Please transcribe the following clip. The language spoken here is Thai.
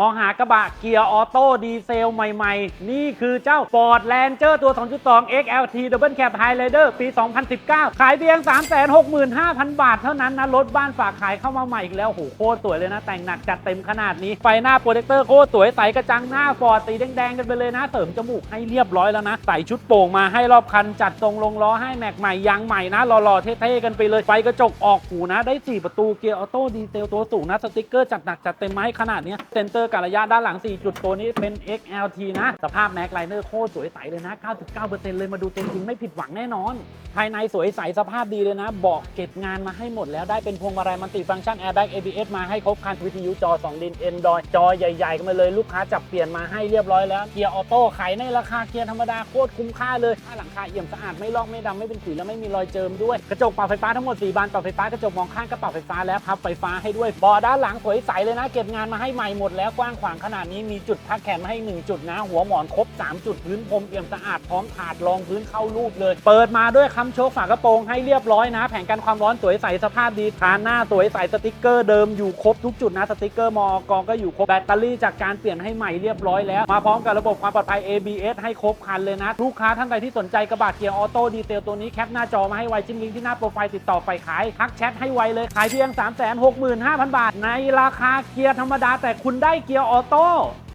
มองหากระบะเกียร์ออโต้ดีเซลใหม่ ๆ นี่คือเจ้า Ford Ranger ตัว 2.2 XLT Double Cab Highlander ปี 2019 ขายเพียง 365,000 บาทเท่านั้นนะ รถบ้านฝากขายเข้ามาใหม่อีกแล้วโหโคตรสวยเลยนะ แต่งหนักจัดเต็มขนาดนี้ ไฟหน้าโปรเจคเตอร์โคตรสวยใสกระจังหน้า Ford สีแดง ๆ กันไปเลยนะ เสริมจมูกให้เรียบร้อยแล้วนะ ใส่ชุดโป่งมาให้รอบคันจัดทรงลงล้อให้แม็กใหม่ยางใหม่นะหล่อๆเท่ๆกันไปเลยไฟกระจกออกหูนะได้ 4 ประตูเกียร์ออโต้ดีเซลตัวสูงนะสติกเกอร์จัดหนักจัดเต็มมาให้ขนาดนี้เซนเตอร์การระยะด้านหลัง 4 จุดตัวนี้เป็น XLT นะ สภาพแม็กไลเนอร์โคตรสวยใสเลยนะ 99%เลยมาดูเต็มจริงไม่ผิดหวังแน่นอน ภายในสวยใสสภาพดีเลยนะ เบอกเก็บงานมาให้หมดแล้วได้เป็นพวงมาลัยมันติฟังก์ชัน Airbag ABS มาให้ครบคันวิทยุจอ 2 ดิน Android จอใหญ่ๆกันมาเลยลูกค้าจับเปลี่ยนมาให้เรียบร้อยแล้วเกียร์ออโต้ขายในราคาเกียร์ธรรมดาโคตรคุ้มค่าเลยถ้าหลังคาเอี่ยมสะอาดไม่ลอกไม่ดำไม่เป็นขุยแล้วไม่มีรอยเจิมด้วยกระจกปรับไฟฟ้าทั้งหมด4บานปรับไฟฟ้ากระจกมองข้างก็ปรับไฟฟ้าแล้วพับไฟฟ้าให้ด้วยบาะด้านหลังสวยใสเลยนะ เก็บงานมาให้ใหม่หมดแล้วกว้างขวางขนาดนี้มีจุดพักแขนมาให้หนึ่งจุดนะ หัวหมอนครบ 3 จุดพื้นพรมเอี่ยมสะอาดพร้อมถาดรองพื้นเข้ารูปเลย เปิดมาด้วยคำโชคฝากระโปรงให้เรียบร้อยนะ แผงกันความร้อนสวยใสสภาพดีคานหน้าสวยใสสติกเกอร์เดิมอยู่ครบทุกจุดนะสติกเกอร์มอกก็อยู่ครบแบตเตอรี่จากการเปลี่ยนให้ใหม่เรียบร้อยแล้วมาพร้อมกับระบบความปลอดภัย ABS ให้ครบคันเลยนะ ลูกค้าท่านใดที่สนใจกระบะเกียร์ออโต้ดีเซลตัวนี้แคปหน้าจอมาให้ไวจิ้มลิงก์ที่หน้าโปรไฟล์ติดต่อไปขายทักแชทให้ไวเลยขายเพียง 365,000 บาท ในราคาเกียร์ธรรมดาแต่คุณได้เกียร์ออโต้